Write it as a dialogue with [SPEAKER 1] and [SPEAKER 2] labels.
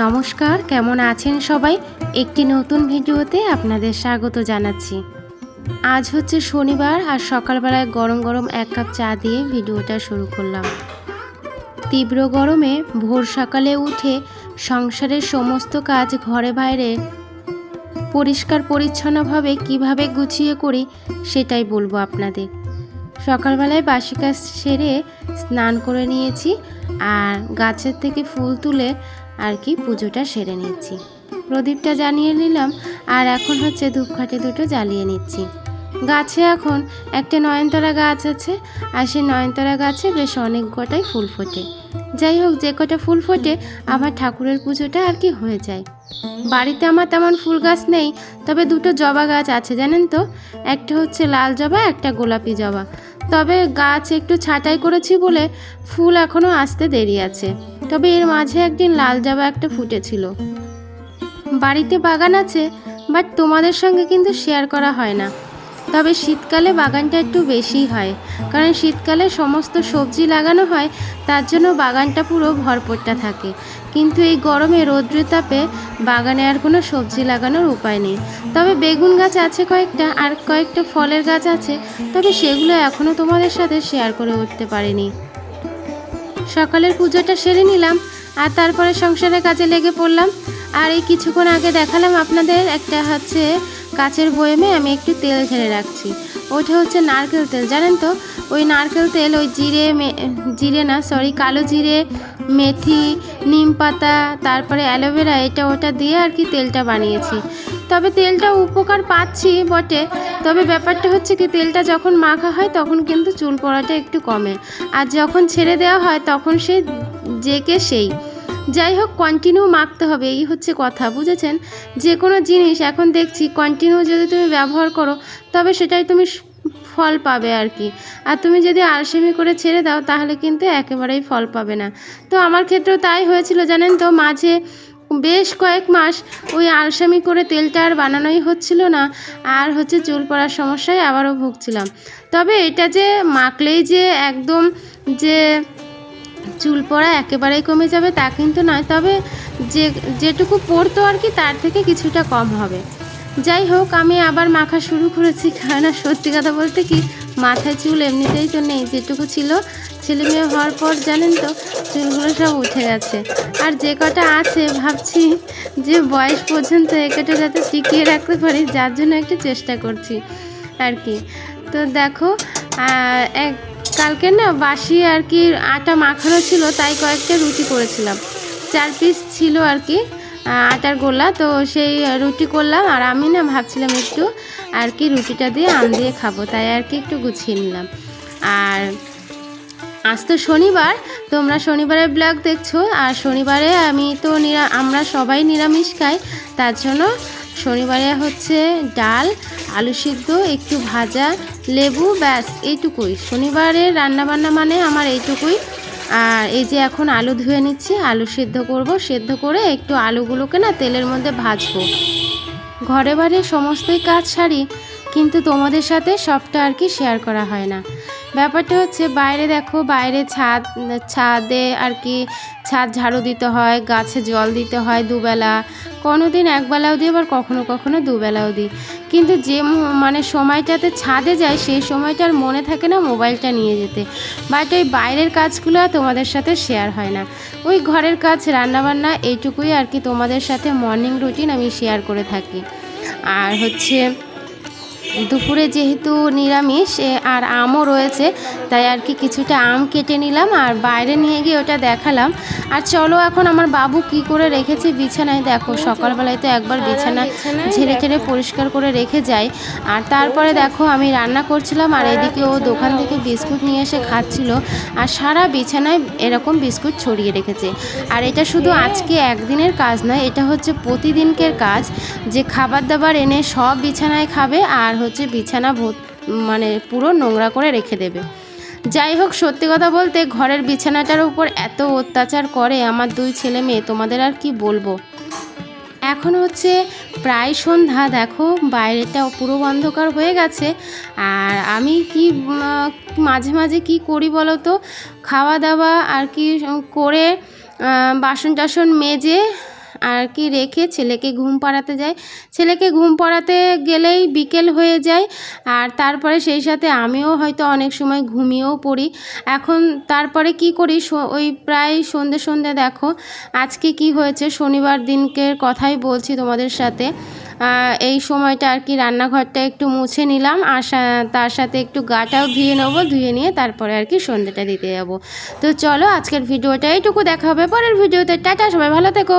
[SPEAKER 1] নমস্কার, কেমন আছেন সবাই? একটি নতুন ভিডিওতে আপনাদের স্বাগত জানাচ্ছি। আজ হচ্ছে শনিবার আর সকালবেলায় গরম গরম এক কাপ চা দিয়ে ভিডিওটা শুরু করলাম। তীব্র গরমে ভোর সকালে উঠে সংসারের সমস্ত কাজ ঘরে বাইরে পরিষ্কার পরিচ্ছন্নভাবে কীভাবে গুছিয়ে করি সেটাই বলব আপনাদের। সকালবেলায় বাসি কাজ সেরে স্নান করে নিয়েছি আর গাছের থেকে ফুল তুলে আর কি পুজোটা সেরে নিচ্ছি। প্রদীপটা জ্বালিয়ে নিলাম, আর এখন হচ্ছে ধূপকাঠি দুটো জ্বালিয়ে নিচ্ছি। গাছে এখন একটা নয়নতারা গাছ আছে, আর সেই নয়নতারা গাছে বেশ অনেক কটাই ফুল ফোটে। যাই হোক, যে কটা ফুল ফোটে, আমার ঠাকুরের পুজোটা আর কি হয়ে যায়। বাড়িতে আমার তেমন ফুল গাছ নেই, তবে দুটো জবা গাছ আছে, জানেন তো? একটা হচ্ছে লাল জবা, একটা গোলাপি জবা। তবে গাছ একটু ছাঁটাই করেছি বলে ফুল এখনও আসতে দেরি আছে। তবে এর মাঝে একদিন লাল জাবা একটা ফুটেছিল। বাড়িতে বাগান আছে, বাট তোমাদের সঙ্গে কিন্তু শেয়ার করা হয় না। তবে শীতকালে বাগানটা একটু বেশিই হয়। কারণ শীতকালে সমস্ত সবজি লাগানো হয়, তার জন্য বাগানটা পুরো ভরপুরটা থাকে। কিন্তু এই গরমে রৌদ্রের তাপে বাগানে আর কোনো সবজি লাগানোর উপায় নেই। তবে বেগুন গাছ আছে কয়েকটা আর কয়েকটা ফলের গাছ আছে, তবে সেগুলো এখনও তোমাদের সাথে শেয়ার করে উঠতে পারিনি। সকালের পুজোটা সেরে নিলাম, আর তারপরে সংসারের কাজে লেগে পড়লাম। আর এই কিছুক্ষণ আগে দেখালাম আপনাদের একটা হচ্ছে কাচের বয়েমে আমি একটু তেল ঢেলে রাখছি। ওইটা হচ্ছে নারকেল তেল। জানেন তো, ওই নারকেল তেল, ওই জিরে জিরে না সরি কালো জিরে, মেথি, নিম পাতা, তারপরে অ্যালোভেরা, এটা ওটা দিয়ে আর কি তেলটা বানিয়েছি। তবে তেলটা উপকার পাচ্ছি বটে, তবে ব্যাপারটা হচ্ছে কি, তেলটা যখন মাখা হয় তখন কিন্তু চুল পড়াটা একটু কমে। আর যখন ছেড়ে দেওয়া হয় তখন সে জেকে সেই। যাই হোক কন্টিনিউ মাখতে হবে, এই হচ্ছে কথা, বুঝেছেন? যে কোনো জিনিস, এখন দেখছি কন্টিনিউ যদি তুমি ব্যবহার করো, তবে সেটাই তুমি ফল পাবে আর কি। আর তুমি যদি আলসেমি করে ছেড়ে দাও, তাহলে কিন্তু একেবারেই ফল পাবে না। তো আমার ক্ষেত্রেও তাই হয়েছিল, জানেন তো? মাঝে বেশ কয়েক মাস ওই আলসামি করে তেলটা আর বানানোই হচ্ছিল না, আর হচ্ছে চুল পড়ার সমস্যায় আবারও ভুগছিলাম। তবে এটা যে মাখলেই যে একদম যে চুল পড়া একেবারেই কমে যাবে, তা কিন্তু নয়। তবে যে, যেটুকু পড়তো আর কি, তার থেকে কিছুটা কম হবে। যাই হোক, আমি আবার মাখা শুরু করেছি। কারণ সত্যি কথা বলতে কি, মাথায় চুল এমনিতেই তো নেই। যেটুকু ছিল, ছেলে মেয়ে হওয়ার পর জানেন তো, চুলগুলো সব উঠে গেছে। আর যে কটা আছে, ভাবছি যে বয়স পর্যন্ত এ কটা যাতে টিকিয়ে রাখতে পারি, যার জন্য একটু চেষ্টা করছি আর কি। তো দেখো এক কালকে না বাসি আর কি আটা মাখানো ছিল, তাই কয়েকটা রুটি করেছিলাম। চার পিস ছিল আর কি আটার গোলা। তো সেই রুটি করলাম আর আমি না ভাবছিলাম একটু আর কি রুটিটা দিয়ে আম দিয়ে খাব, তাই আর কি একটু গুছিয়ে নিলাম। আর আজ তো শনিবার, তোমরা শনিবারের ব্লগ দেখছ, আর শনিবারে আমি তো নিরা, আমরা সবাই নিরামিষ খাই, তার জন্য শনিবারে হচ্ছে ডাল, আলু সিদ্ধ, একটু ভাজা লেবু, ব্যাস, এইটুকুই। শনিবারে রান্নাবান্না মানে আমার এইটুকুই। আর এই যে এখন আলু ধুয়ে নিচ্ছি, আলু সিদ্ধ করব। সিদ্ধ করে একটু আলুগুলোকে না তেলের মধ্যে ভাজবো। ঘরে বাড়ি সমস্তই কাজ সারি, কিন্তু তোমাদের সাথে সবটা আর কি শেয়ার করা হয় না। ব্যাপারটা হচ্ছে, বাইরে দেখো, বাইরে ছাদ, ছাদে আর কি ছাদ ঝাড়ু দিতে হয়, গাছে জল দিতে হয় দুবেলা। কোনো দিন একবেলাও দিই, আবার কখনো কখনো দুবেলাও দিই। কিন্তু যে মানে সময়টাতে ছাদে যায়, সেই সময়টার মনে থাকে না মোবাইলটা নিয়ে যেতে। বাট ওই বাইরের কাজগুলো আর তোমাদের সাথে শেয়ার হয় না। ওই ঘরের কাজ, রান্নাবান্না এইটুকুই আর কি তোমাদের সাথে মর্নিং রুটিন আমি শেয়ার করে থাকি। আর হচ্ছে দুপুরে যেহেতু নিরামিষ আর আমও রয়েছে তাই আর কি কিছুটা আম কেটে নিলাম আর বাইরে নিয়ে গিয়ে ওটা দেখালাম। আর চলো এখন আমার বাবু কি করে রেখেছে বিছানায় দেখো সকালবেলায় তো একবার বিছানা ঝেড়ে ঝেড়ে পরিষ্কার করে রেখে যাই। আর তারপরে দেখো আমি রান্না করছিলাম আর এদিকে ও দোকান থেকে বিস্কুট নিয়ে এসে খাচ্ছিল আর সারা বিছানায় এরকম বিস্কুট ছড়িয়ে রেখেছে। আর এটা শুধু আজকে একদিনের কাজ নয় এটা হচ্ছে প্রতিদিনকের কাজ। যে খাবার দাবার এনে সব বিছানায় খাবে আর হচ্ছে বিছানা ভর্ত- মানে পুরো নোংরা করে রেখে দেবে। যাই হোক, সত্যি কথা বলতে ঘরের বিছানাটার উপর এত অত্যাচার করে আমার দুই ছেলে মেয়ে, তোমাদের আর কি বলব? এখন হচ্ছে প্রায় সন্ধ্যা, দেখো বাইরেটা পুরো অন্ধকার হয়ে গেছে। আর আমি কি মাঝে মাঝে কি করি বলো তো? খাওয়া দাওয়া আর কি করে বাসন টাসন মেজে আর কি রেখে ছেলেকে ঘুম পাড়াতে যাই ছেলেকে ঘুম পাড়াতে গেলেই বিকেল হয়ে যায় আর তারপরে সেই সাথে আমিও হয়তো অনেক সময় ঘুমিয়েও পড়ি। এখন তারপরে কি করি? ওই প্রায় সন্ধে সন্ধে দেখো, আজকে কি হয়েছে? শনিবার দিনকের কথাই বলছি তোমাদের সাথে। এই সময়টা আর কি রান্নাঘরটা একটু মুছে নিলাম, আর তার সাথে একটু গাটাও ধুয়ে নেব, ধুয়ে নিয়ে তারপরে আর কি সন্ধেটা দিতে যাব। তো চলো আজকের ভিডিওটা এইটুকু দেখা হবে, পরের ভিডিওতে। টাটা, সবাই ভালো থেকো।